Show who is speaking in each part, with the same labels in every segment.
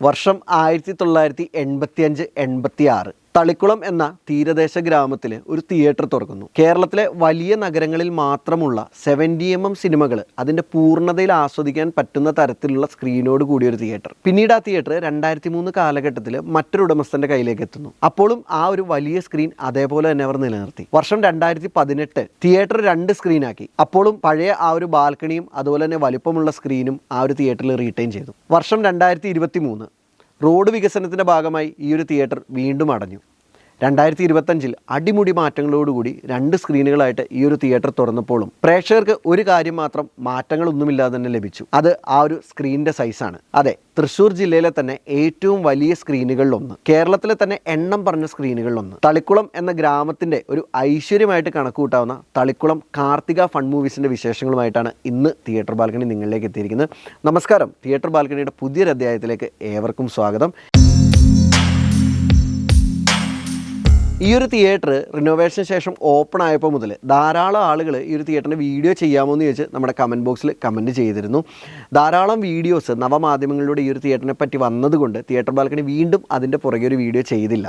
Speaker 1: വർഷം ആയിരത്തി തൊള്ളായിരത്തി എൺപത്തി അഞ്ച് എൺപത്തി ആറ് തളിക്കുളം എന്ന തീരദേശ ഗ്രാമത്തിൽ ഒരു തിയേറ്റർ തുറക്കുന്നു. കേരളത്തിലെ വലിയ നഗരങ്ങളിൽ മാത്രമുള്ള സെവന്റി എം എം സിനിമകൾ അതിന്റെ പൂർണതയിൽ ആസ്വദിക്കാൻ പറ്റുന്ന തരത്തിലുള്ള സ്ക്രീനോട് കൂടിയ ഒരു തിയേറ്റർ. പിന്നീട് ആ തിയേറ്റർ രണ്ടായിരത്തി മൂന്ന് കാലഘട്ടത്തിൽ മറ്റൊരു ഉടമസ്ഥന്റെ കയ്യിലേക്ക് എത്തുന്നു. അപ്പോഴും ആ ഒരു വലിയ സ്ക്രീൻ അതേപോലെ തന്നെ അവർ നിലനിർത്തി. വർഷം രണ്ടായിരത്തി പതിനെട്ട് തിയേറ്റർ രണ്ട് സ്ക്രീനാക്കി അപ്പോഴും പഴയ ആ ഒരു ബാൽക്കണിയും അതുപോലെ തന്നെ വലിപ്പമുള്ള സ്ക്രീനും ആ ഒരു തിയേറ്ററിൽ റീറ്റെയിൻ ചെയ്തു. വർഷം രണ്ടായിരത്തി ഇരുപത്തി മൂന്ന് റോഡ് വികസനത്തിന്റെ ഭാഗമായി ഈ ഒരു തിയേറ്റർ വീണ്ടും അടഞ്ഞു. രണ്ടായിരത്തി ഇരുപത്തഞ്ചിൽ അടിമുടി മാറ്റങ്ങളോടുകൂടി രണ്ട് സ്ക്രീനുകളായിട്ട് ഈ ഒരു തിയേറ്റർ തുറന്നപ്പോഴും പ്രേക്ഷകർക്ക് ഒരു കാര്യം മാത്രം മാറ്റങ്ങളൊന്നുമില്ലാതെ തന്നെ ലഭിച്ചു. അത് ആ ഒരു സ്ക്രീനിന്റെ സൈസാണ്. അതെ തൃശ്ശൂർ ജില്ലയിലെ തന്നെ ഏറ്റവും വലിയ സ്ക്രീനുകളിലൊന്ന് കേരളത്തിലെ തന്നെ എണ്ണം പറഞ്ഞ സ്ക്രീനുകളിലൊന്ന് തളിക്കുളം എന്ന ഗ്രാമത്തിന്റെ ഒരു ഐശ്വര്യമായിട്ട് കണക്കുകൂട്ടാവുന്ന തളിക്കുളം കാർത്തിക ഫൺ മൂവീസിന്റെ വിശേഷങ്ങളുമായിട്ടാണ് ഇന്ന് തിയേറ്റർ ബാൽക്കണി നിങ്ങളിലേക്ക് എത്തിയിരിക്കുന്നത്. നമസ്കാരം. തിയേറ്റർ ബാൽക്കണിയുടെ പുതിയൊരു അധ്യായത്തിലേക്ക് ഏവർക്കും സ്വാഗതം. ഈ ഒരു തിയേറ്റർ റിനോവേഷന് ശേഷം ഓപ്പൺ ആയപ്പോൾ മുതൽ ധാരാളം ആളുകൾ ഈ ഒരു തിയേറ്ററിന്റെ വീഡിയോ ചെയ്യാമോ എന്ന് ചോദിച്ച് നമ്മുടെ കമന്റ് ബോക്സിൽ കമന്റ് ചെയ്തിരുന്നു. ധാരാളം വീഡിയോസ് നവമാധ്യമങ്ങളിലൂടെ ഈ ഒരു തിയേറ്ററിനെ പറ്റി വന്നതുകൊണ്ട് തിയേറ്റർ ബാൽക്കണി വീണ്ടും അതിന്റെ പുറകെ ഒരു വീഡിയോ ചെയ്തില്ല.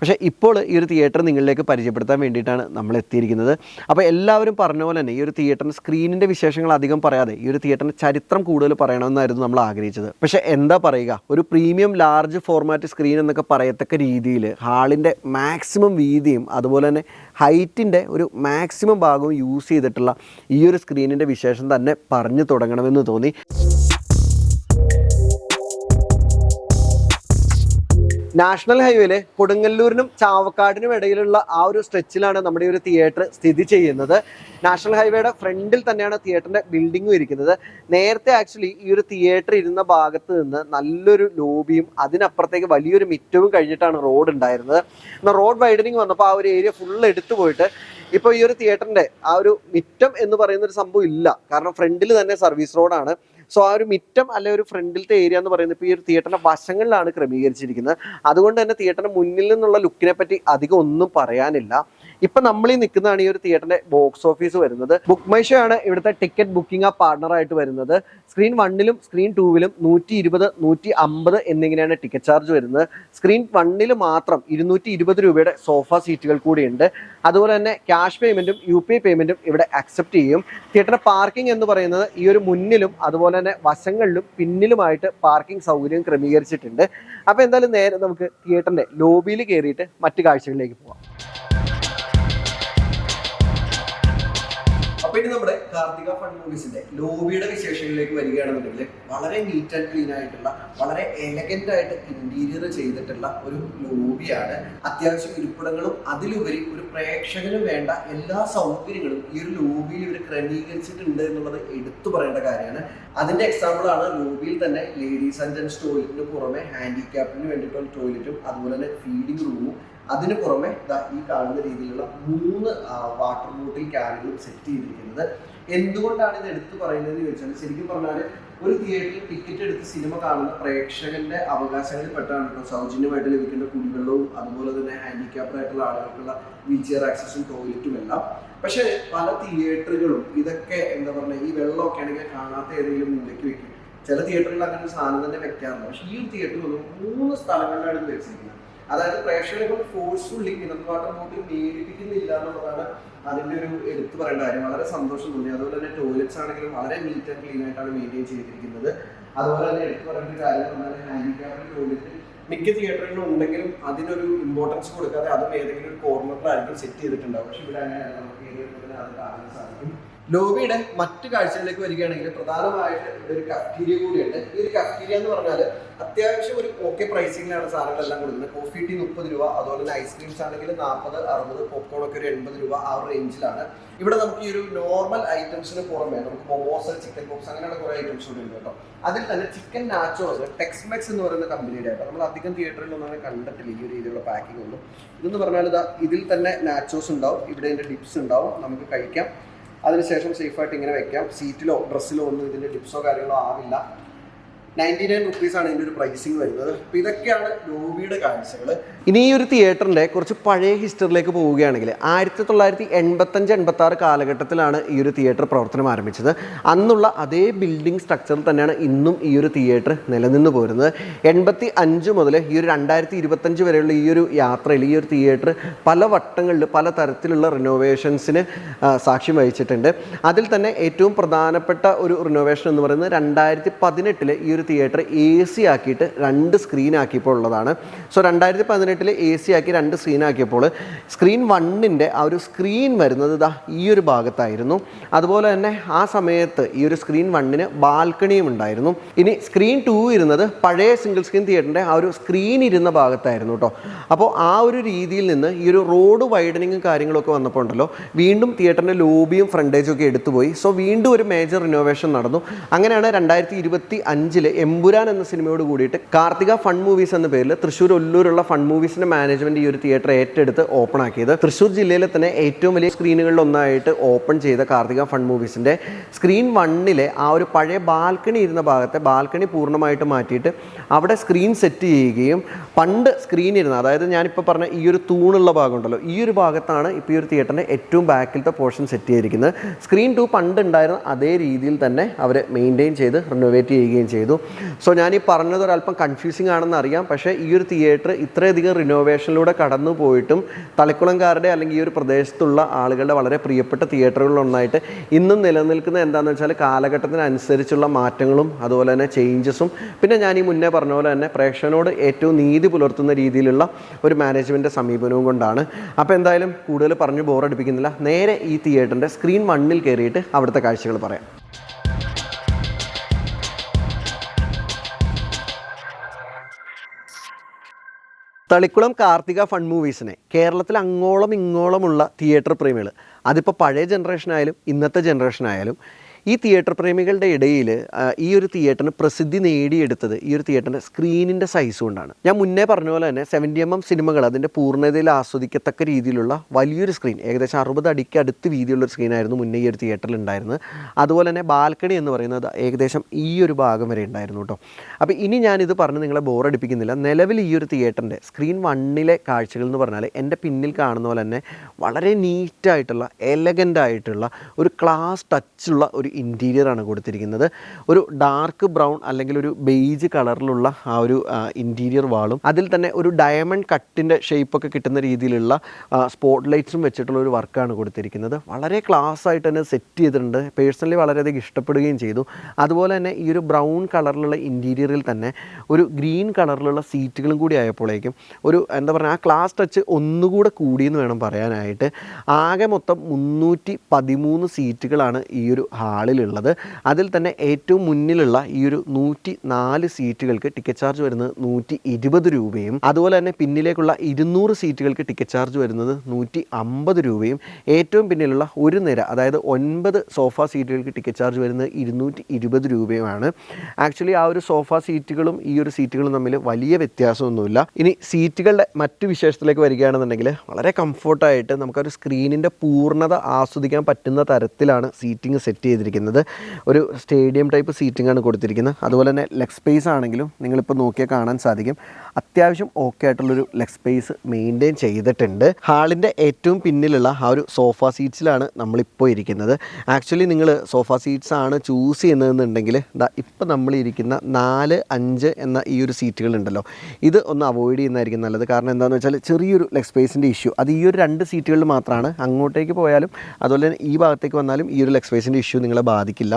Speaker 1: പക്ഷേ ഇപ്പോൾ ഈ ഒരു തിയേറ്റർ നിങ്ങളിലേക്ക് പരിചയപ്പെടുത്താൻ വേണ്ടിയിട്ടാണ് നമ്മൾ എത്തിയിരിക്കുന്നത്. അപ്പോൾ എല്ലാവരും പറഞ്ഞ പോലെ തന്നെ ഈ ഒരു തിയേറ്ററിന് സ്ക്രീനിന്റെ വിശേഷങ്ങൾ അധികം പറയാതെ ഈ ഒരു തിയേറ്ററിന് ചരിത്രം കൂടുതൽ പറയണമെന്നായിരുന്നു നമ്മൾ ആഗ്രഹിച്ചത്. പക്ഷേ എന്താ പറയുക ഒരു പ്രീമിയം ലാർജ് ഫോർമാറ്റ് സ്ക്രീൻ എന്നൊക്കെ പറയത്തക്ക രീതിയിൽ ഹാളിന്റെ മാക്സിമം വീതിയും അതുപോലെ തന്നെ ഹൈറ്റിന്റെ ഒരു മാക്സിമം ഭാഗവും യൂസ് ചെയ്തിട്ടുള്ള ഈ ഒരു സ്ക്രീനിന്റെ വിശേഷം തന്നെ പറഞ്ഞു തുടങ്ങണമെന്ന് തോന്നി. നാഷണൽ ഹൈവേയിലെ കൊടുങ്ങല്ലൂരിനും ചാവക്കാടിനും ഇടയിലുള്ള ആ ഒരു സ്ട്രെച്ചിലാണ് നമ്മുടെ ഈ ഒരു തിയേറ്റർ സ്ഥിതി ചെയ്യുന്നത്. നാഷണൽ ഹൈവേയുടെ ഫ്രണ്ടിൽ തന്നെയാണ് തിയേറ്ററിന്റെ ബിൽഡിങ്ങും ഇരിക്കുന്നത്. നേരത്തെ ആക്ച്വലി ഈ ഒരു തിയേറ്റർ ഇരുന്ന ഭാഗത്ത് നിന്ന് നല്ലൊരു ലോബിയും അതിനപ്പുറത്തേക്ക് വലിയൊരു മിറ്റവും കഴിഞ്ഞിട്ടാണ് റോഡ് ഉണ്ടായിരുന്നത്. എന്നാൽ റോഡ് വൈഡനിങ് വന്നപ്പോൾ ആ ഒരു ഏരിയ ഫുൾ എടുത്തു പോയിട്ട് ഇപ്പോൾ ഈ ഒരു തിയേറ്ററിന്റെ ആ ഒരു മിറ്റം എന്ന് പറയുന്ന ഒരു സംഭവം ഇല്ല. കാരണം ഫ്രണ്ടിൽ തന്നെ സർവീസ് റോഡാണ് സോ ആ ഒരു മിറ്റം അല്ലെ ഒരു ഫ്രണ്ടിലത്തെ ഏരിയ എന്ന് പറയുന്നത് ഇപ്പോൾ ഈ ഒരു തിയേറ്ററിന്റെ വശങ്ങളിലാണ് ക്രമീകരിച്ചിരിക്കുന്നത്. അതുകൊണ്ട് തന്നെ തിയേറ്ററിന് മുന്നിൽ നിന്നുള്ള ലുക്കിനെ പറ്റി അധികം ഒന്നും പറയാനില്ല. ഇപ്പൊ നമ്മൾ ഈ നിൽക്കുന്നതാണ് ഈ ഒരു തിയേറ്ററിന്റെ ബോക്സ് ഓഫീസ് വരുന്നത്. ബുക്ക് മൈ ഷോ ആണ് ഇവിടുത്തെ ടിക്കറ്റ് ബുക്കിംഗ് ആ പാർട്ണർ ആയിട്ട് വരുന്നത്. സ്ക്രീൻ വണ്ണിലും സ്ക്രീൻ ടൂവിലും നൂറ്റി ഇരുപത് നൂറ്റി അമ്പത് എന്നിങ്ങനെയാണ് ടിക്കറ്റ് ചാർജ് വരുന്നത്. സ്ക്രീൻ വണ്ണിൽ മാത്രം ഇരുന്നൂറ്റി ഇരുപത് രൂപയുടെ സോഫ സീറ്റുകൾ കൂടിയുണ്ട് അതുപോലെ തന്നെ ക്യാഷ് പേയ്മെന്റും യു പി ഐ പേയ്മെന്റും ഇവിടെ അക്സെപ്റ്റ് ചെയ്യും. തിയേറ്ററിന്റെ പാർക്കിംഗ് എന്ന് പറയുന്നത് ഈ ഒരു മുന്നിലും അതുപോലെ തന്നെ വശങ്ങളിലും പിന്നിലുമായിട്ട് പാർക്കിംഗ് സൗകര്യം ക്രമീകരിച്ചിട്ടുണ്ട്. അപ്പോൾ എന്തായാലും നേരെ നമുക്ക് തിയേറ്ററിന്റെ ലോബിയിൽ കയറിയിട്ട് മറ്റു കാഴ്ചകളിലേക്ക് പോവാം. അപ്പൊ ഇനി നമ്മുടെ കാർത്തിക ഫൺ മൂവീസിന്റെ ലോബിയുടെ വിശേഷങ്ങളിലേക്ക് വരികയാണെന്നുണ്ടെങ്കിൽ വളരെ നീറ്റ് ആൻഡ് ക്ലീൻ ആയിട്ടുള്ള വളരെ എലഗന്റ് ആയിട്ട് ഇന്റീരിയർ ചെയ്തിട്ടുള്ള ഒരു ലോബിയാണ്. അത്യാവശ്യം ഇരിപ്പിടങ്ങളും അതിലുപരി ഒരു പ്രേക്ഷകന് വേണ്ട എല്ലാ സൗകര്യങ്ങളും ഈ ഒരു ലോബിയിൽ ഇവർ ക്രമീകരിച്ചിട്ടുണ്ട് എന്നുള്ളത് എടുത്തു പറയേണ്ട കാര്യമാണ്. അതിന്റെ എക്സാമ്പിൾ ആണ് ലോബിയിൽ തന്നെ ലേഡീസ് ആൻഡ് ജെന്റ്സ് ടോയ്ലറ്റിന് പുറമെ ഹാൻഡിക്യാപ്പിന് വേണ്ടിയിട്ടുള്ള ടോയ്ലറ്റും അതുപോലെ തന്നെ ഫീഡിംഗ് റൂമും അതിന് പുറമെ ഈ കാണുന്ന രീതിയിലുള്ള മൂന്ന് വാട്ടർ ബോട്ടിൽ ക്യാനുകളും സെറ്റ് ചെയ്തിരിക്കുന്നത്. എന്തുകൊണ്ടാണ് ഇത് എടുത്തു പറയുന്നത് ചോദിച്ചാൽ ശരിക്കും പറഞ്ഞാൽ ഒരു തിയേറ്ററിൽ ടിക്കറ്റ് എടുത്ത് സിനിമ കാണുന്ന പ്രേക്ഷകന്റെ അവകാശങ്ങളിൽ പെട്ടാണ് കേട്ടോ. സൗജന്യമായിട്ട് ലഭിക്കേണ്ട കുടിവെള്ളവും അതുപോലെ തന്നെ ഹാൻഡിക്യാപ്ഡ് ആയിട്ടുള്ള ആളുകൾക്കുള്ള വീൽ ചെയർ ആക്സസും ടോയ്ലറ്റും എല്ലാം. പക്ഷേ പല തിയേറ്ററുകളും ഇതൊക്കെ എന്താ പറയുക ഈ വെള്ളമൊക്കെ ആണെങ്കിൽ കാണാത്ത ഏതെങ്കിലും മൂലയ്ക്ക് വെക്കും. ചില തിയേറ്ററുകളിൽ അങ്ങനെ സാധനം തന്നെ വെക്കാറുണ്ട് പക്ഷേ ഈ ഒരു തിയേറ്ററിൽ മൂന്ന് സ്ഥലങ്ങളിലാണ് ഇത് വെച്ചിരിക്കുന്നത്. അതായത് പ്രേക്ഷകരെ കൊണ്ട് ഫോഴ്സ്ഫുള്ളി വാട്ടർ ബോട്ടിൽ മേടിപ്പിക്കുന്നില്ല എന്നുള്ളതാണ് അതിന്റെ ഒരു എടുത്തു പറയേണ്ട കാര്യം. വളരെ സന്തോഷം തോന്നി. അതുപോലെ തന്നെ ടോയ്ലറ്റ്സ് ആണെങ്കിലും വളരെ നീറ്റ് ആൻഡ് ക്ലീൻ ആയിട്ടാണ് മെയിന്റെയിൻ ചെയ്തിരിക്കുന്നത്. അതുപോലെ തന്നെ എടുത്തു പറയേണ്ട ഒരു കാര്യം പറഞ്ഞാൽ ഹാൻഡിക്യാപ്ഡ് ടോയ്ലറ്റ് മിക്ക തിയേറ്ററുകളിലും ഉണ്ടെങ്കിലും അതിനൊരു ഇമ്പോർട്ടൻസ് കൊടുക്കാതെ അതും ഏതെങ്കിലും ഒരു കോർണറിലായിരിക്കും സെറ്റ് ചെയ്തിട്ടുണ്ടാവും പക്ഷെ ഇവിടെ അങ്ങനെ നമുക്ക് ഏത് വരുമ്പോഴത്തേനും അത് കാണാൻ സാധിക്കും. ലോബിയുടെ മറ്റു കാഴ്ചകളിലേക്ക് വരികയാണെങ്കിൽ പ്രധാനമായിട്ട് ഇവിടെ ഒരു കഫ്റ്റീരിയ കൂടിയുണ്ട്. ഈ ഒരു കഫ്റ്റീരിയ എന്ന് പറഞ്ഞാൽ അത്യാവശ്യം ഒരു ഓക്കെ പ്രൈസിങ്ങിലാണ് സാധനങ്ങളെല്ലാം കൊടുക്കുന്നത്. കോഫി ടീ മുപ്പത് രൂപ അതുപോലെ തന്നെ ഐസ്ക്രീംസ് ആണെങ്കിൽ നാൽപ്പത് അറുപത് പോപ്കോൺ ഒക്കെ ഒരു എൺപത് രൂപ ആ ഒരു റേഞ്ചിലാണ് ഇവിടെ നമുക്ക് ഈ ഒരു നോർമൽ ഐറ്റംസിന് പുറമെ നമുക്ക് മൊമോസ് ചിക്കൻ ബോക്സ് അങ്ങനെയുള്ള കുറേ ഐറ്റംസ് കൂടി ഉണ്ട് കേട്ടോ. അതിൽ തന്നെ ചിക്കൻ നാച്ചോസ് ടെക്സ്മെക്സ് എന്ന് പറയുന്ന കമ്പനിയുടെ ആയിട്ട് നമ്മൾ അധികം തിയേറ്ററിലൊന്നും അങ്ങനെ കണ്ടിട്ടില്ല ഈ ഒരു രീതിയിലുള്ള പാക്കിംഗ് ഒന്നും. ഇതെന്ന് പറഞ്ഞാൽ ഇതാ ഇതിൽ തന്നെ നാച്ചോസ് ഉണ്ടാവും. ഇവിടെ ഇതിന്റെ ഡിപ്സ് ഉണ്ടാവും. നമുക്ക് കഴിക്കാം. അതിനുശേഷം സേഫായിട്ട് ഇങ്ങനെ വെക്കാം. സീറ്റിലോ ഡ്രസ്സിലോ ഒന്നും ഇതിന്റെ ടിപ്സോ കാര്യങ്ങളോ ആവില്ല. നയന്റി നയൻ റുപ്പീസാണ് ഇതിന്റെ ഒരു പ്രൈസിങ് വരുന്നത്. അപ്പോൾ ഇതൊക്കെയാണ് ലോബിയുടെ കാഴ്ചകൾ ഇനി ഈ ഒരു തിയേറ്ററിന്റെ കുറച്ച് പഴയ ഹിസ്റ്ററിലേക്ക് പോവുകയാണെങ്കിൽ ആയിരത്തി തൊള്ളായിരത്തി എൺപത്തഞ്ച് എൺപത്തി ആറ് കാലഘട്ടത്തിലാണ് ഈ ഒരു തിയേറ്റർ പ്രവർത്തനം ആരംഭിച്ചത്. അന്നുള്ള അതേ ബിൽഡിംഗ് സ്ട്രക്ചറിൽ തന്നെയാണ് ഇന്നും ഈ ഒരു തിയേറ്റർ നിലനിന്ന് പോരുന്നത്. എൺപത്തി അഞ്ച് മുതൽ ഈ ഒരു രണ്ടായിരത്തി ഇരുപത്തഞ്ച് വരെയുള്ള ഈ ഒരു യാത്രയിൽ ഈ ഒരു തിയേറ്റർ പല വട്ടങ്ങളിൽ പല തരത്തിലുള്ള റിനോവേഷൻസിന് സാക്ഷ്യം വഹിച്ചിട്ടുണ്ട്. അതിൽ തന്നെ ഏറ്റവും പ്രധാനപ്പെട്ട ഒരു റിനോവേഷൻ എന്ന് പറയുന്നത് രണ്ടായിരത്തി പതിനെട്ടിൽ ഈ ഒരു തിയേറ്റർ എ സി ആക്കിയിട്ട് രണ്ട് സ്ക്രീൻ ആക്കിയപ്പോൾ ഉള്ളതാണ്. സോ രണ്ടായിരത്തി പതിനെട്ടിൽ എ സി ആക്കി രണ്ട് സ്ക്രീൻ ആക്കിയപ്പോൾ സ്ക്രീൻ വണ്ണിന്റെ ആ ഒരു സ്ക്രീൻ വരുന്നത് ഇതാ ഈ ഒരു ഭാഗത്തായിരുന്നു. അതുപോലെ തന്നെ ആ സമയത്ത് ഈ ഒരു സ്ക്രീൻ വണ്ണിന് ബാൽക്കണിയും ഉണ്ടായിരുന്നു. ഇനി സ്ക്രീൻ ടു ഇരുന്നത് പഴയ സിംഗിൾ സ്ക്രീൻ തിയേറ്ററിന്റെ ആ ഒരു സ്ക്രീൻ ഇരുന്ന ഭാഗത്തായിരുന്നു കേട്ടോ അപ്പോൾ ആ ഒരു രീതിയിൽ നിന്ന് ഈ ഒരു റോഡ് വൈഡനിങ്ങും കാര്യങ്ങളൊക്കെ വന്നപ്പോൾ ഉണ്ടല്ലോ വീണ്ടും തിയേറ്ററിന്റെ ലോബിയും ഫ്രണ്ടേജും ഒക്കെ എടുത്തുപോയി. സോ വീണ്ടും ഒരു മേജർ റിനോവേഷൻ നടന്നു. അങ്ങനെയാണ് രണ്ടായിരത്തി ഇരുപത്തി അഞ്ചിൽ എമ്പുരാൻ എന്ന സിനിമയോട് കൂടിയിട്ട് കാർത്തിക ഫൺ മൂവീസ് എന്ന പേരിൽ തൃശ്ശൂർ ഒല്ലൂരുള്ള ഫൺ മൂവീസിന്റെ മാനേജ്മെന്റ് ഈ ഒരു തിയേറ്റർ ഏറ്റെടുത്ത് ഓപ്പൺ ആക്കിയത്. തൃശ്ശൂർ ജില്ലയിലെ തന്നെ ഏറ്റവും വലിയ സ്ക്രീനുകളിൽ ഒന്നായിട്ട് ഓപ്പൺ ചെയ്ത കാർത്തിക ഫൺ മൂവീസിന്റെ സ്ക്രീൻ വണ്ണിലെ ആ ഒരു പഴയ ബാൽക്കണി ഇരുന്ന ഭാഗത്തെ ബാൽക്കണി പൂർണമായിട്ട് മാറ്റിയിട്ട് അവിടെ സ്ക്രീൻ സെറ്റ് ചെയ്യുകയും പണ്ട് സ്ക്രീൻ ഇരുന്ന അതായത് ഞാനിപ്പോൾ പറഞ്ഞ ഈ ഒരു തൂണുള്ള ഭാഗമുണ്ടല്ലോ ഈ ഒരു ഭാഗത്താണ് ഇപ്പോൾ ഈ ഒരു തിയേറ്ററിന്റെ ഏറ്റവും ബാക്കിലത്തെ പോർഷൻ സെറ്റ് ചെയ്തിരിക്കുന്നത്. സ്ക്രീൻ ടു പണ്ട് ഉണ്ടായിരുന്ന അതേ രീതിയിൽ തന്നെ അവർ മെയിന്റെയിൻ ചെയ്ത് റിനോവേറ്റ് ചെയ്യുകയും ചെയ്തു. സോ ഞാൻ ഈ പറഞ്ഞത് ഒരല്പം കൺഫ്യൂസിങ് ആണെന്ന് അറിയാം. പക്ഷേ ഈ ഒരു തിയേറ്റർ ഇത്രയധികം റിനോവേഷനിലൂടെ കടന്നു പോയിട്ടും തളിക്കുളംകാരുടെ അല്ലെങ്കിൽ ഈ ഒരു പ്രദേശത്തുള്ള ആളുകളുടെ വളരെ പ്രിയപ്പെട്ട തിയേറ്ററുകളിലൊന്നായിട്ട് ഇന്നും നിലനിൽക്കുന്ന എന്താണെന്ന് വെച്ചാൽ കാലഘട്ടത്തിനനുസരിച്ചുള്ള മാറ്റങ്ങളും അതുപോലെ തന്നെ ചേഞ്ചസും പിന്നെ ഞാൻ ഈ മുന്നേ പറഞ്ഞ പോലെ തന്നെ പ്രേക്ഷകനോട് ഏറ്റവും നീതി പുലർത്തുന്ന രീതിയിലുള്ള ഒരു മാനേജ്മെന്റ് സമീപനവും കൊണ്ടാണ്. അപ്പോൾ എന്തായാലും കൂടുതൽ പറഞ്ഞു ബോറടിപ്പിക്കുന്നില്ല നേരെ ഈ തിയേറ്ററിന്റെ സ്ക്രീൻ മണ്ണിൽ കയറിയിട്ട് അവിടുത്തെ കാഴ്ചകൾ പറയാം. തളിക്കുളം കാർത്തിക ഫൺ മൂവീസിനെ കേരളത്തിൽ അങ്ങോളം ഇങ്ങോളമുള്ള തിയേറ്റർ പ്രേമികൾ അതിപ്പോൾ പഴയ ജനറേഷനായാലും ഇന്നത്തെ ജനറേഷൻ ആയാലും ഈ തിയേറ്റർ പ്രേമികളുടെ ഇടയിൽ ഈ ഒരു തിയേറ്ററിന് പ്രസിദ്ധി നേടിയെടുത്തത് ഈ ഒരു തിയേറ്ററിന്റെ സ്ക്രീനിന്റെ സൈസ് കൊണ്ടാണ്. ഞാൻ മുന്നേ പറഞ്ഞ പോലെ തന്നെ സെവന്റി എം എം സിനിമകൾ അതിന്റെ പൂർണതയിൽ ആസ്വദിക്കത്തക്ക രീതിയിലുള്ള വലിയൊരു സ്ക്രീൻ ഏകദേശം അറുപത് അടിക്ക് അടുത്ത് വീതിയുള്ളൊരു സ്ക്രീനായിരുന്നു മുന്നേ ഈ ഒരു തിയേറ്ററിൽ ഉണ്ടായിരുന്നത്. അതുപോലെ തന്നെ ബാൽക്കണി എന്ന് പറയുന്നത് ഏകദേശം ഈ ഒരു ഭാഗം വരെ ഉണ്ടായിരുന്നു കേട്ടോ അപ്പോൾ ഇനി ഞാനിത് പറഞ്ഞ് നിങ്ങളെ ബോറടിപ്പിക്കുന്നില്ല നിലവിൽ ഈ ഒരു തിയേറ്ററിന്റെ സ്ക്രീൻ വണ്ണിലെ കാഴ്ചകൾ എന്ന് പറഞ്ഞാൽ എന്റെ പിന്നിൽ കാണുന്ന പോലെ തന്നെ വളരെ നീറ്റായിട്ടുള്ള എലഗന്റ് ആയിട്ടുള്ള ഒരു ക്ലാസ് ടച്ചുള്ള ഒരു ഇന്റീരിയറാണ് കൊടുത്തിരിക്കുന്നത്. ഒരു ഡാർക്ക് ബ്രൗൺ അല്ലെങ്കിൽ ഒരു ബെയ്ജ് കളറിലുള്ള ആ ഒരു ഇന്റീരിയർ വാളും. അതിൽ തന്നെ ഒരു ഡയമണ്ട് കട്ടിന്റെ ഷേപ്പൊക്കെ കിട്ടുന്ന രീതിയിലുള്ള സ്പോട്ട് ലൈറ്റ്സും വെച്ചിട്ടുള്ള ഒരു വർക്കാണ് കൊടുത്തിരിക്കുന്നത്. വളരെ ക്ലാസ് ആയിട്ട് തന്നെ സെറ്റ് ചെയ്തിട്ടുണ്ട്. പേഴ്സണലി വളരെയധികം ഇഷ്ടപ്പെടുകയും ചെയ്തു. അതുപോലെ തന്നെ ഈ ഒരു ബ്രൗൺ കളറിലുള്ള ഇന്റീരിയറിൽ തന്നെ ഒരു ഗ്രീൻ കളറിലുള്ള സീറ്റുകളും കൂടി ആയപ്പോഴേക്കും ഒരു എന്താ പറയുക ആ ക്ലാസ് ടച്ച് ഒന്നുകൂടെ കൂടിയെന്ന് വേണം പറയാനായിട്ട്. ആകെ മൊത്തം മുന്നൂറ്റി പതിമൂന്ന് സീറ്റുകളാണ് ഈ ഒരു ഹാളിലുള്ളത് അതിൽ തന്നെ ഏറ്റവും മുന്നിലുള്ള ഈ ഒരു നൂറ്റി നാല് സീറ്റുകൾക്ക് ടിക്കറ്റ് ചാർജ് വരുന്നത് നൂറ്റി ഇരുപത് രൂപയും അതുപോലെ തന്നെ പിന്നിലേക്കുള്ള ഇരുന്നൂറ് സീറ്റുകൾക്ക് ടിക്കറ്റ് ചാർജ് വരുന്നത് നൂറ്റി അമ്പത് രൂപയും ഏറ്റവും പിന്നിലുള്ള ഒരു നിര അതായത് ഒൻപത് സോഫ സീറ്റുകൾക്ക് ടിക്കറ്റ് ചാർജ് വരുന്നത് ഇരുന്നൂറ്റി ഇരുപത് രൂപയുമാണ്. ആക്ച്വലി ആ ഒരു സോഫ സീറ്റുകളും ഈ ഒരു സീറ്റുകളും തമ്മിൽ വലിയ വ്യത്യാസമൊന്നുമില്ല. ഇനി സീറ്റുകളുടെ മറ്റ് വിശേഷത്തിലേക്ക് വരികയാണെന്നുണ്ടെങ്കിൽ വളരെ കംഫോർട്ടായിട്ട് നമുക്കൊരു സ്ക്രീനിന്റെ പൂർണത ആസ്വദിക്കാൻ പറ്റുന്ന തരത്തിലാണ് സീറ്റിംഗ് സെറ്റ് ചെയ്തിരിക്കുന്നത്. ഒരു സ്റ്റേഡിയം ടൈപ്പ് സീറ്റിംഗ് ആണ് കൊടുത്തിരിക്കുന്നത്. അതുപോലെ തന്നെ ലെഗ് സ്പേസ് ആണെങ്കിലും നിങ്ങളിപ്പോൾ നോക്കിയാൽ കാണാൻ സാധിക്കും. അത്യാവശ്യം ഓക്കെ ആയിട്ടുള്ളൊരു ലെഗ് സ്പേസ് മെയിന്റെയിൻ ചെയ്തിട്ടുണ്ട്. ഹാളിന്റെ ഏറ്റവും പിന്നിലുള്ള ആ ഒരു സോഫ സീറ്റ്സിലാണ് നമ്മളിപ്പോൾ ഇരിക്കുന്നത്. ആക്ച്വലി നിങ്ങൾ സോഫ സീറ്റ്സ് ആണ് ചൂസ് ചെയ്യുന്നതെന്നുണ്ടെങ്കിൽ ദാ ഇപ്പം നമ്മളിരിക്കുന്ന നാല് അഞ്ച് എന്ന ഈ ഒരു സീറ്റുകളുണ്ടല്ലോ ഇത് ഒന്ന് അവോയ്ഡ് ചെയ്യുന്നതായിരിക്കും നല്ലത്. കാരണം എന്താണെന്ന് വെച്ചാൽ ചെറിയൊരു ലെഗ് സ്പേസിന്റെ ഇഷ്യൂ അത് ഈ ഒരു രണ്ട് സീറ്റുകളിൽ മാത്രമാണ് അങ്ങോട്ടേക്ക് പോയാലും അതുപോലെ തന്നെ ഈ ഭാഗത്തേക്ക് വന്നാലും ഈ ഒരു ലെഗ് സ്പേസിന്റെ ഇഷ്യൂ നിങ്ങളെ ബാധിക്കില്ല.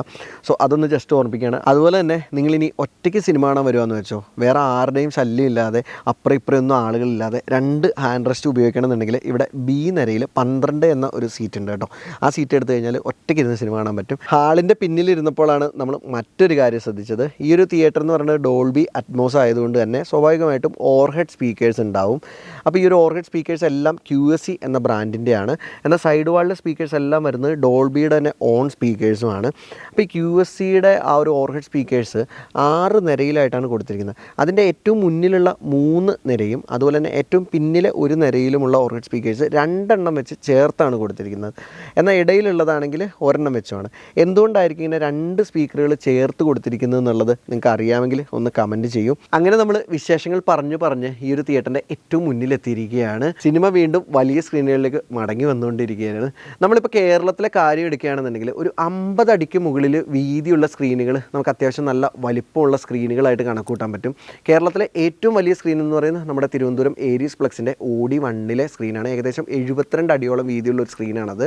Speaker 1: സോ അതൊന്ന് ജസ്റ്റ് ഓർമ്മിപ്പിക്കുകയാണ്. അതുപോലെ തന്നെ നിങ്ങളിനി ഒറ്റയ്ക്ക് സിനിമ കാണാൻ വരുവാന്ന് വെച്ചോ. വേറെ ആരുടെയും ശല്യം ഇല്ലാതെ അപ്പുറം ഇപ്പുറം ഒന്നും ആളുകളില്ലാതെ രണ്ട് ഹാൻഡ് റെസ്റ്റ് ഉപയോഗിക്കണമെന്നുണ്ടെങ്കിൽ ഇവിടെ ബി നിരയിൽ പന്ത്രണ്ട് എന്ന ഒരു സീറ്റ് ഉണ്ട് കേട്ടോ. ആ സീറ്റ് എടുത്തു കഴിഞ്ഞാൽ ഒറ്റയ്ക്ക് ഇരുന്ന് സിനിമ കാണാൻ പറ്റും. ഹാളിന്റെ പിന്നിലിരുന്നപ്പോഴാണ് നമ്മൾ മറ്റൊരു കാര്യം ശ്രദ്ധിച്ചത്. ഈ ഒരു തിയേറ്റർ എന്ന് പറയുന്നത് ഡോൾബി അറ്റ്മോസ് ആയതുകൊണ്ട് തന്നെ സ്വാഭാവികമായിട്ടും ഓവർഹെഡ് സ്പീക്കേഴ്സ് ഉണ്ടാവും. അപ്പോൾ ഈ ഒരു ഓവർഹെഡ് സ്പീക്കേഴ്സ് എല്ലാം ക്യു എസ് സി എന്ന ബ്രാൻഡിന്റെയാണ് എന്നാൽ സൈഡ് വാളിലെ സ്പീക്കേഴ്സ് എല്ലാം വരുന്നത് ഡോൾബിയുടെ തന്നെ ഓൺ സ്പീക്കേഴ്സും സ്ക്രീനുമാണ് അപ്പോൾ ഈ ക്യു എസ് സിയുടെ ആ ഒരു ഓവർഹെഡ് സ്പീക്കേഴ്സ് ആറ് നിരയിലായിട്ടാണ് കൊടുത്തിരിക്കുന്നത്. അതിന്റെ ഏറ്റവും മുന്നിലുള്ള മൂന്ന് നിരയും അതുപോലെ തന്നെ ഏറ്റവും പിന്നിലെ ഒരു നിരയിലുമുള്ള ഓവർഹെഡ് സ്പീക്കേഴ്സ് രണ്ടെണ്ണം വെച്ച് ചേർത്താണ് കൊടുത്തിരിക്കുന്നത്. എന്നാൽ ഇടയിലുള്ളതാണെങ്കിൽ ഒരെണ്ണം വെച്ചുമാണ്. എന്തുകൊണ്ടായിരിക്കും ഇങ്ങനെ രണ്ട് സ്പീക്കറുകൾ ചേർത്ത് കൊടുത്തിരിക്കുന്നത് എന്നുള്ളത് നിങ്ങൾക്ക് അറിയാമെങ്കിൽ ഒന്ന് കമന്റ് ചെയ്യും. അങ്ങനെ നമ്മൾ വിശേഷങ്ങൾ പറഞ്ഞു പറഞ്ഞ് ഈ ഒരു തിയേറ്ററിന്റെ ഏറ്റവും മുന്നിലെത്തിയിരിക്കുകയാണ്. സിനിമ വീണ്ടും വലിയ സ്ക്രീനുകളിലേക്ക് മടങ്ങി വന്നുകൊണ്ടിരിക്കുകയാണ്. നമ്മളിപ്പോൾ കേരളത്തിലെ കാര്യം എടുക്കുകയാണെന്നുണ്ടെങ്കിൽ ഒരു അമ്പത് അടിക്ക് മുകളിൽ വീതിയുള്ള സ്ക്രീനുകൾ നമുക്ക് അത്യാവശ്യം നല്ല വലിപ്പമുള്ള സ്ക്രീനുകളായിട്ട് കണക്കൂട്ടാൻ പറ്റും. കേരളത്തിലെ ഏറ്റവും വലിയ സ്ക്രീൻ എന്ന് പറയുന്നത് നമ്മുടെ തിരുവനന്തപുരം ഏരീസ് പ്ലക്സിന്റെ ഓടി വണ്ണിലെ സ്ക്രീനാണ് ഏകദേശം എഴുപത്തിരണ്ട് അടിയോളം വീതിയുള്ള ഒരു സ്ക്രീനാണത്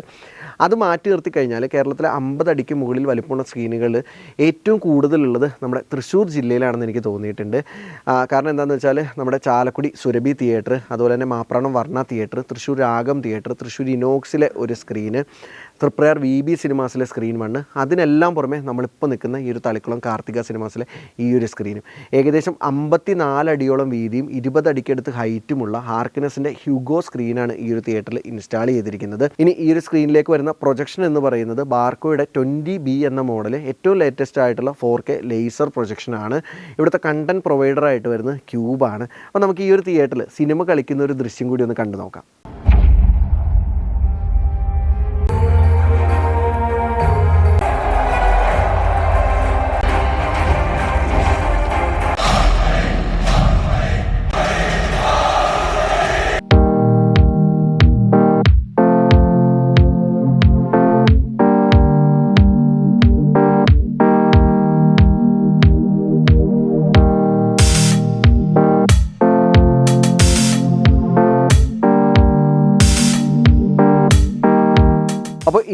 Speaker 1: അത് മാറ്റി നിർത്തി കഴിഞ്ഞാൽ കേരളത്തിലെ അമ്പത് അടിക്ക് മുകളിൽ വലിപ്പമുള്ള സ്ക്രീനുകൾ ഏറ്റവും കൂടുതലുള്ളത് നമ്മുടെ തൃശ്ശൂർ ജില്ലയിലാണെന്ന് എനിക്ക് തോന്നിയിട്ടുണ്ട്. കാരണം എന്താണെന്ന് വെച്ചാൽ നമ്മുടെ ചാലക്കുടി സുരഭി തിയേറ്റർ അതുപോലെ തന്നെ മാപ്രാണം വർണ തിയേറ്റർ തൃശ്ശൂർ രാഗം തിയേറ്റർ തൃശ്ശൂർ ഇനോക്സിലെ ഒരു സ്ക്രീന് തൃപ്രയാർ വി ബി സിനിമാസിലെ സ്ക്രീൻ വണ്ണ് അതിനെല്ലാം പുറമെ നമ്മളിപ്പോൾ നിൽക്കുന്ന ഈ ഒരു തളിക്കുളം കാർത്തിക സിനിമാസിലെ ഈ ഒരു സ്ക്രീനും ഏകദേശം അമ്പത്തി നാലടിയോളം വീതിയും ഇരുപത് അടിക്കടുത്ത് ഹൈറ്റുമുള്ള ഹാർക്കിനസിന്റെ ഹ്യൂഗോ സ്ക്രീനാണ് ഈ ഒരു തിയേറ്ററിൽ ഇൻസ്റ്റാൾ ചെയ്തിരിക്കുന്നത്. ഇനി ഈ ഒരു സ്ക്രീനിലേക്ക് വരുന്ന പ്രൊജക്ഷൻ എന്ന് പറയുന്നത് ബാർക്കോയുടെ ട്വന്റി ബി എന്ന മോഡൽ ഏറ്റവും ലേറ്റസ്റ്റ് ആയിട്ടുള്ള ഫോർ കെ ലേസർ പ്രൊജക്ഷനാണ് ഇവിടുത്തെ കണ്ടന്റ് പ്രൊവൈഡറായിട്ട് വരുന്നത് ക്യൂബാണ് അപ്പോൾ നമുക്ക് ഈ ഒരു തിയേറ്ററിൽ സിനിമ കളിക്കുന്ന ഒരു ദൃശ്യം കൂടി ഒന്ന് കണ്ടു നോക്കാം.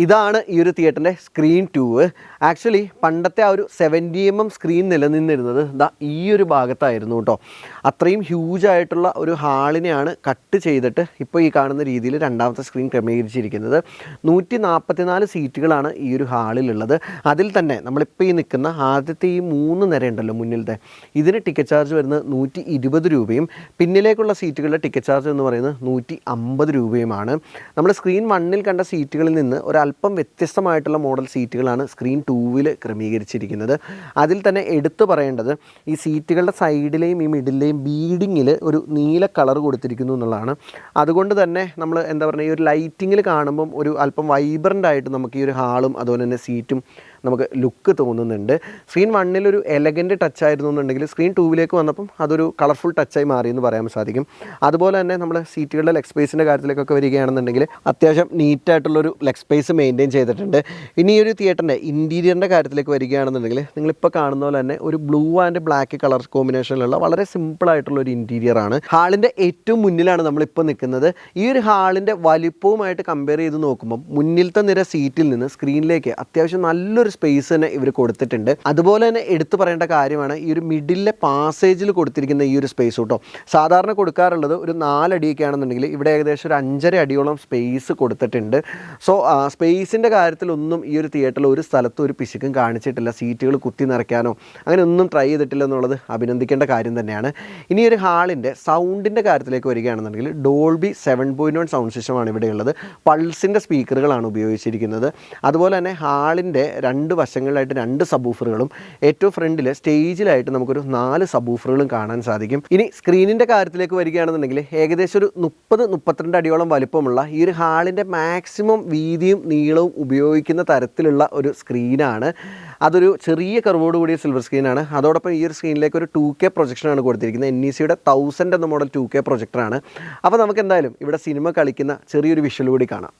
Speaker 1: ഇതാണ് ഈ ഒരു തിയേറ്ററിന്റെ സ്ക്രീൻ ടൂവ് ആക്ച്വലി പണ്ടത്തെ ആ ഒരു സെവന്റി എം എം സ്ക്രീൻ നിലനിന്നിരുന്നത് ദാ ഈ ഒരു ഭാഗത്തായിരുന്നു കേട്ടോ അത്രയും ഹ്യൂജ് ആയിട്ടുള്ള ഒരു ഹാളിനെയാണ് കട്ട് ചെയ്തിട്ട് ഇപ്പോൾ ഈ കാണുന്ന രീതിയിൽ രണ്ടാമത്തെ സ്ക്രീൻ ക്രമീകരിച്ചിരിക്കുന്നത്. നൂറ്റി നാൽപ്പത്തിനാല് സീറ്റുകളാണ് ഈ ഒരു ഹാളിലുള്ളത്. അതിൽ തന്നെ നമ്മളിപ്പോൾ ഈ നിൽക്കുന്ന ആദ്യത്തെ ഈ മൂന്ന് നിരയുണ്ടല്ലോ മുന്നിലത്തെ. ഇതിന് ടിക്കറ്റ് ചാർജ് വരുന്നത് നൂറ്റി ഇരുപത് രൂപയും പിന്നിലേക്കുള്ള സീറ്റുകളുടെ ടിക്കറ്റ് ചാർജ് എന്ന് പറയുന്നത് നൂറ്റി അമ്പത് രൂപയുമാണ് നമ്മൾ സ്ക്രീൻ വണ്ണിൽ കണ്ട സീറ്റുകളിൽ നിന്ന് ഒരല്പം വ്യത്യസ്തമായിട്ടുള്ള മോഡൽ സീറ്റുകളാണ് സ്ക്രീൻ ടൂവിൽ ക്രമീകരിച്ചിരിക്കുന്നത്. അതിൽ തന്നെ എടുത്തു പറയേണ്ടത് ഈ സീറ്റുകളുടെ സൈഡിലെയും ഈ മിഡിലെയും ബീഡിങ്ങിൽ ഒരു നീല കളർ കൊടുത്തിരിക്കുന്നു എന്നുള്ളതാണ്. അതുകൊണ്ട് തന്നെ നമ്മൾ എന്താ പറയുക ഈ ഒരു ലൈറ്റിങ്ങിൽ കാണുമ്പം ഒരു അല്പം വൈബ്രന്റ് ആയിട്ട് നമുക്ക് ഈ ഒരു ഹാളും അതുപോലെ തന്നെ സീറ്റും നമുക്ക് ലുക്ക് തോന്നുന്നുണ്ട്. സ്ക്രീൻ വണ്ണിൽ ഒരു എലഗന്റ് ടച്ച് ആയിരുന്നു എന്നുണ്ടെങ്കിൽ സ്ക്രീൻ ടൂവിലേക്ക് വന്നപ്പം അതൊരു കളർഫുൾ ടച്ചായി മാറി എന്ന് പറയാൻ സാധിക്കും. അതുപോലെ തന്നെ നമ്മൾ സീറ്റുകളുടെ ലെഗ് സ്പേസിന്റെ കാര്യത്തിലേക്കൊക്കെ വരികയാണെന്നുണ്ടെങ്കിൽ അത്യാവശ്യം നീറ്റായിട്ടുള്ളൊരു ലെഗ് സ്പേസ് മെയിന്റെയിൻ ചെയ്തിട്ടുണ്ട്. ഇനി ഈ ഒരു തിയേറ്ററിന്റെ ഇന്റീരിയറിന്റെ കാര്യത്തിലേക്ക് വരികയാണെന്നുണ്ടെങ്കിൽ നിങ്ങളിപ്പോൾ കാണുന്ന പോലെ തന്നെ ഒരു ബ്ലൂ ആൻഡ് ബ്ലാക്ക് കളർ കോമ്പിനേഷനിലുള്ള വളരെ സിമ്പിൾ ആയിട്ടുള്ള ഒരു ഇന്റീരിയർ ആണ്. ഹാളിന്റെ ഏറ്റവും മുന്നിലാണ് നമ്മളിപ്പോൾ നിൽക്കുന്നത്. ഈ ഒരു ഹാളിന്റെ വലിപ്പവുമായിട്ട് കമ്പയർ ചെയ്ത് നോക്കുമ്പോൾ മുന്നിലത്തെ നിര സീറ്റിൽ നിന്ന് സ്ക്രീനിലേക്ക് അത്യാവശ്യം നല്ലൊരു സ്പേസ് തന്നെ ഇവർ കൊടുത്തിട്ടുണ്ട്. അതുപോലെ തന്നെ എടുത്തു പറയേണ്ട കാര്യമാണ് ഈ ഒരു മിഡിലെ പാസേജിൽ കൊടുത്തിരിക്കുന്ന ഈ ഒരു സ്പേസ് കേട്ടോ സാധാരണ കൊടുക്കാറുള്ളത് ഒരു നാലടിയൊക്കെ ആണെന്നുണ്ടെങ്കിൽ ഇവിടെ ഏകദേശം ഒരു അഞ്ചര അടിയോളം സ്പേസ് കൊടുത്തിട്ടുണ്ട്. സോ സ്പേസിന്റെ കാര്യത്തിലൊന്നും ഈ ഒരു തിയേറ്ററിൽ ഒരു സ്ഥലത്തും ഒരു പിശുക്കും കാണിച്ചിട്ടില്ല. സീറ്റുകൾ കുത്തി നിറയ്ക്കാനോ അങ്ങനെ ഒന്നും ട്രൈ ചെയ്തിട്ടില്ല എന്നുള്ളത് അഭിനന്ദിക്കേണ്ട കാര്യം തന്നെയാണ്. ഇനി ഒരു ഹാളിന്റെ സൗണ്ടിന്റെ കാര്യത്തിലേക്ക് വരികയാണെന്നുണ്ടെങ്കിൽ Dolby seven point one sound സിസ്റ്റമാണ് ഇവിടെയുള്ളത്. പൾസിന്റെ സ്പീക്കറുകളാണ് ഉപയോഗിച്ചിരിക്കുന്നത്. അതുപോലെ തന്നെ ഹാളിന്റെ രണ്ട് വശങ്ങളിലായിട്ട് രണ്ട് സബൂഫറുകളും ഏറ്റവും ഫ്രണ്ടിൽ സ്റ്റേജിലായിട്ട് നമുക്കൊരു നാല് സബൂഫറുകളും കാണാൻ സാധിക്കും. ഇനി സ്ക്രീനിന്റെ കാര്യത്തിലേക്ക് വരികയാണെന്നുണ്ടെങ്കിൽ ഏകദേശം ഒരു മുപ്പത് മുപ്പത്തിരണ്ട് അടിയോളം വലിപ്പമുള്ള ഈ ഒരു ഹാളിന്റെ മാക്സിമം വീതിയും നീളവും ഉപയോഗിക്കുന്ന തരത്തിലുള്ള ഒരു സ്ക്രീനാണ്. അതൊരു ചെറിയ കർവോട് കൂടിയ സിൽവർ സ്ക്രീനാണ്. അതോടൊപ്പം ഈ ഒരു സ്ക്രീനിലേക്ക് ഒരു ടു കെ പ്രൊജക്ഷനാണ് കൊടുത്തിരിക്കുന്നത്. എൻ ഇ സിയുടെ തൗസൻഡ് എന്ന മോഡൽ ടു കെ പ്രൊജക്ടറാണ് അപ്പോൾ നമുക്ക് എന്തായാലും ഇവിടെ സിനിമ കളിക്കുന്ന ചെറിയൊരു വിഷ്വൽ കൂടി കാണാം.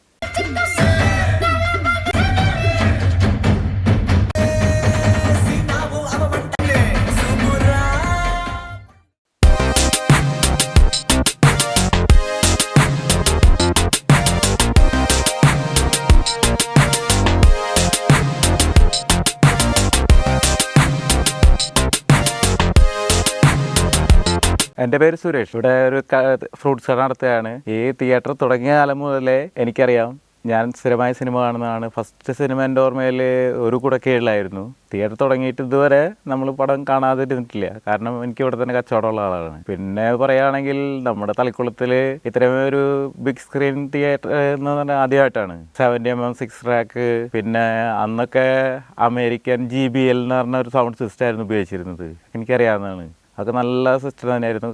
Speaker 2: എന്റെ പേര് സുരേഷ്. ഇവിടെ ഒരു ഫ്രൂട്ട്സ് കട നടത്തുകയാണ്. ഈ തിയേറ്റർ തുടങ്ങിയ കാലം മുതലേ എനിക്കറിയാം ഞാൻ സ്ഥിരമായ സിനിമ കാണുന്നതാണ്. ഫസ്റ്റ് സിനിമ എന്റെ ഓർമ്മയിൽ ഒരു കൂടെ കീഴിലായിരുന്നു. തിയേറ്റർ തുടങ്ങിയിട്ട് ഇതുവരെ നമ്മൾ പടം കാണാതെ ഇരുന്നിട്ടില്ല കാരണം എനിക്ക് ഇവിടെ തന്നെ കച്ചവടമുള്ള ആളാണ്. പിന്നെ പറയുകയാണെങ്കിൽ നമ്മുടെ തലക്കുളത്തിൽ ഇത്രയും ഒരു ബിഗ് സ്ക്രീൻ തിയേറ്റർ എന്ന് പറഞ്ഞാൽ ആദ്യമായിട്ടാണ്. Seventy M M six track പിന്നെ അന്നൊക്കെ അമേരിക്കൻ ജി ബി എൽ എന്ന് പറഞ്ഞ ഒരു സൗണ്ട് സിസ്റ്റം ആയിരുന്നു ഉപയോഗിച്ചിരുന്നത്. എനിക്കറിയാവുന്നതാണ്. അതൊക്കെ നല്ല സിസ്റ്റം തന്നെയായിരുന്നു.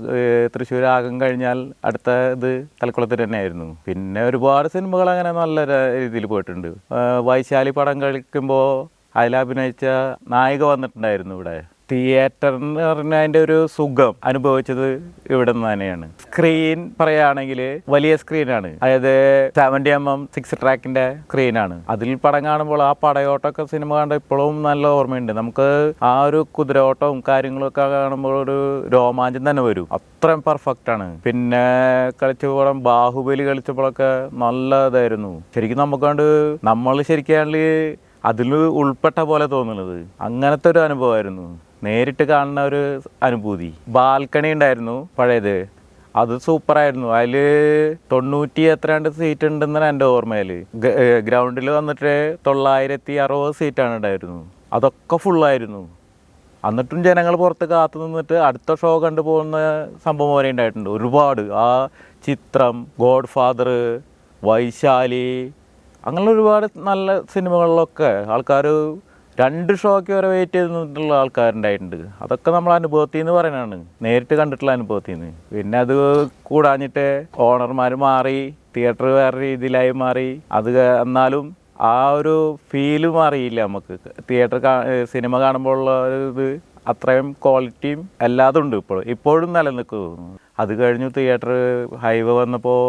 Speaker 2: തൃശ്ശൂർ ആകം കഴിഞ്ഞാൽ അടുത്ത ഇത് തലക്കുളത്തിൽ തന്നെയായിരുന്നു. പിന്നെ ഒരുപാട് സിനിമകൾ അങ്ങനെ നല്ല രീതിയിൽ പോയിട്ടുണ്ട്. വൈശാലി പടം കളിക്കുമ്പോൾ അതിലഭിനയിച്ച നായിക വന്നിട്ടുണ്ടായിരുന്നു ഇവിടെ. പറഞ്ഞ അതിന്റെ ഒരു സുഖം അനുഭവിച്ചത് ഇവിടെ നിന്ന് തന്നെയാണ്. സ്ക്രീൻ പറയുകയാണെങ്കിൽ വലിയ സ്ക്രീനാണ്. അതായത് സെവന്റി എം എം സിക്സ് ട്രാക്കിന്റെ സ്ക്രീനാണ്. അതിൽ പടം കാണുമ്പോൾ ആ പടയോട്ടമൊക്കെ സിനിമ കണ്ട ഇപ്പോഴും നല്ല ഓർമ്മയുണ്ട്. നമുക്ക് ആ ഒരു കുതിരയോട്ടവും കാര്യങ്ങളൊക്കെ കാണുമ്പോൾ ഒരു രോമാഞ്ചം തന്നെ വരും. അത്രയും പെർഫെക്റ്റ് ആണ്. പിന്നെ കളിച്ച പടം ബാഹുബലി കളിച്ചപ്പോഴൊക്കെ നല്ല ഇതായിരുന്നു. ശരിക്കും നമുക്കണ്ട് നമ്മൾ ശരിക്കും അതിൽ ഉൾപ്പെട്ട പോലെ തോന്നുന്നത്. അങ്ങനത്തെ ഒരു അനുഭവമായിരുന്നു. നേരിട്ട് കാണുന്ന ഒരു അനുഭൂതി. ബാൽക്കണി ഉണ്ടായിരുന്നു പഴയത്. അത് സൂപ്പറായിരുന്നു അതിൽ തൊണ്ണൂറ്റി എത്രണ്ട് സീറ്റ് ഉണ്ടെന്നാണ് എന്റെ ഓർമ്മയിൽ ഗ്രൗണ്ടിൽ വന്നിട്ട് തൊള്ളായിരത്തി അറുപത് സീറ്റാണ് ഉണ്ടായിരുന്നു അതൊക്കെ ഫുള്ളായിരുന്നു എന്നിട്ടും ജനങ്ങൾ പുറത്ത് കാത്തു നിന്നിട്ട് അടുത്ത ഷോ കണ്ടു പോകുന്ന സംഭവം വരെ ഉണ്ടായിട്ടുണ്ട്. ഒരുപാട്. ആ ചിത്രം ഗോഡ് ഫാദർ വൈശാലി അങ്ങനെ ഒരുപാട് നല്ല സിനിമകളിലൊക്കെ ആൾക്കാർ രണ്ട് ഷോയ്ക്ക് വരെ വെയിറ്റ് ചെയ്തിട്ടുള്ള ആൾക്കാരുണ്ടായിട്ടുണ്ട്. അതൊക്കെ നമ്മൾ അനുഭവത്തിൽ നിന്ന് പറയുന്നതാണ് നേരിട്ട് കണ്ടിട്ടുള്ള അനുഭവത്തിൽ നിന്ന് പിന്നെ അത് കൂടാഞ്ഞിട്ട് ഓണർമാർ മാറി തിയേറ്റർ വേറെ രീതിയിലായി മാറി. അത് എന്നാലും ആ ഒരു ഫീൽ മാറിയില്ല നമുക്ക്. തിയേറ്റർ സിനിമ കാണുമ്പോഴുള്ള ഒരു ഇത് അത്രയും ക്വാളിറ്റിയും എല്ലാതും ഉണ്ട് ഇപ്പോൾ ഇപ്പോഴും നിലനിൽക്കുന്നു. അത് കഴിഞ്ഞു തിയേറ്റർ ഹൈവേ വന്നപ്പോൾ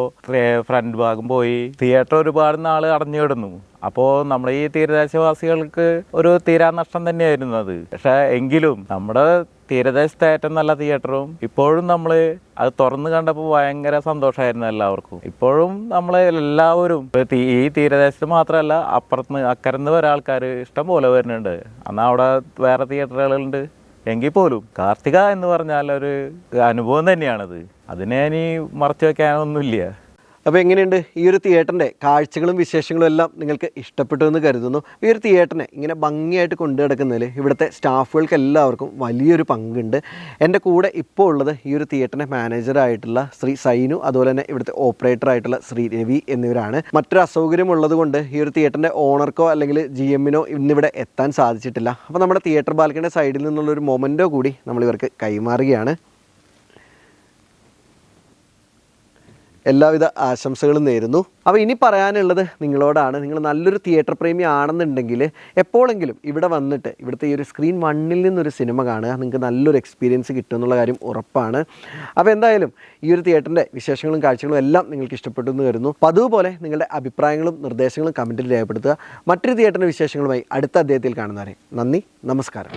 Speaker 2: ഫ്രണ്ട് ഭാഗം പോയി. തിയേറ്റർ ഒരുപാട് നാൾ അടഞ്ഞു കിടന്നു. അപ്പോൾ നമ്മൾ ഈ തീരദേശവാസികൾക്ക് ഒരു തീരാനഷ്ടം തന്നെയായിരുന്നു അത്. പക്ഷേ എങ്കിലും നമ്മുടെ തീരദേശത്തെ ഏറ്റവും നല്ല തിയേറ്ററും ഇപ്പോഴും നമ്മൾ അത് തുറന്നു കണ്ടപ്പോൾ ഭയങ്കര സന്തോഷമായിരുന്നു എല്ലാവർക്കും. ഇപ്പോഴും നമ്മൾ എല്ലാവരും ഈ തീരദേശത്ത് മാത്രമല്ല അപ്പുറത്ത് അക്കരന്ന് വരെ ആൾക്കാർ ഇഷ്ടം പോലെ വരുന്നുണ്ട്. അന്ന് അവിടെ വേറെ തിയേറ്ററുകളുണ്ട്. എങ്കിൽ പോലും കാർത്തിക എന്ന് പറഞ്ഞാൽ ഒരു അനുഭവം തന്നെയാണത്. അതിനെ ഇനി മറച്ചു വെക്കാനൊന്നുമില്ല.
Speaker 1: അപ്പോൾ എങ്ങനെയുണ്ട് ഈ ഒരു തിയേറ്ററിന്റെ കാഴ്ചകളും വിശേഷങ്ങളും എല്ലാം നിങ്ങൾക്ക് ഇഷ്ടപ്പെട്ടു എന്ന് കരുതുന്നു. ഈ ഒരു തിയേറ്ററിനെ ഇങ്ങനെ ഭംഗിയായിട്ട് കൊണ്ടു നടക്കുന്നതിൽ ഇവിടുത്തെ സ്റ്റാഫുകൾക്ക് എല്ലാവർക്കും വലിയൊരു പങ്കുണ്ട്. എന്റെ കൂടെ ഇപ്പോൾ ഉള്ളത് ഈ ഒരു തിയേറ്ററിന്റെ മാനേജറായിട്ടുള്ള ശ്രീ സൈനു അതുപോലെ തന്നെ ഇവിടുത്തെ ഓപ്പറേറ്ററായിട്ടുള്ള ശ്രീ രവി എന്നിവരാണ്. മറ്റൊരു അസൗകര്യം ഉള്ളതുകൊണ്ട് ഈ ഒരു തിയേറ്ററിന്റെ ഓണർക്കോ അല്ലെങ്കിൽ ജി എമ്മിനോ ഇന്നിവിടെ എത്താൻ സാധിച്ചിട്ടില്ല. അപ്പോൾ നമ്മുടെ തിയേറ്റർ ബാൽക്കണിയുടെ സൈഡിൽ നിന്നുള്ളൊരു മൊമെന്റോ കൂടി നമ്മൾ ഇവർക്ക് കൈമാറുകയാണ്. എല്ലാവിധ ആശംസകളും നേരുന്നു. അപ്പോൾ ഇനി പറയാനുള്ളത് നിങ്ങളോടാണ്. നിങ്ങൾ നല്ലൊരു തിയേറ്റർ പ്രേമി ആണെന്നുണ്ടെങ്കിൽ എപ്പോഴെങ്കിലും ഇവിടെ വന്നിട്ട് ഇവിടുത്തെ ഈ ഒരു സ്ക്രീൻ വണ്ണിൽ നിന്നൊരു സിനിമ കാണുക. നിങ്ങൾക്ക് നല്ലൊരു എക്സ്പീരിയൻസ് കിട്ടും എന്നുള്ള കാര്യം ഉറപ്പാണ്. അപ്പോൾ എന്തായാലും ഈ ഒരു തിയേറ്ററിന്റെ വിശേഷങ്ങളും കാഴ്ചകളും എല്ലാം നിങ്ങൾക്ക് ഇഷ്ടപ്പെട്ടു എന്ന് കരുതുന്നു. അപ്പോൾ അതുപോലെ നിങ്ങളുടെ അഭിപ്രായങ്ങളും നിർദ്ദേശങ്ങളും കമന്റിൽ രേഖപ്പെടുത്തുക. മറ്റൊരു തിയേറ്ററിന്റെ വിശേഷങ്ങളുമായി അടുത്ത അദ്ദേഹത്തിൽ കാണുന്നവരെ. നന്ദി. നമസ്കാരം.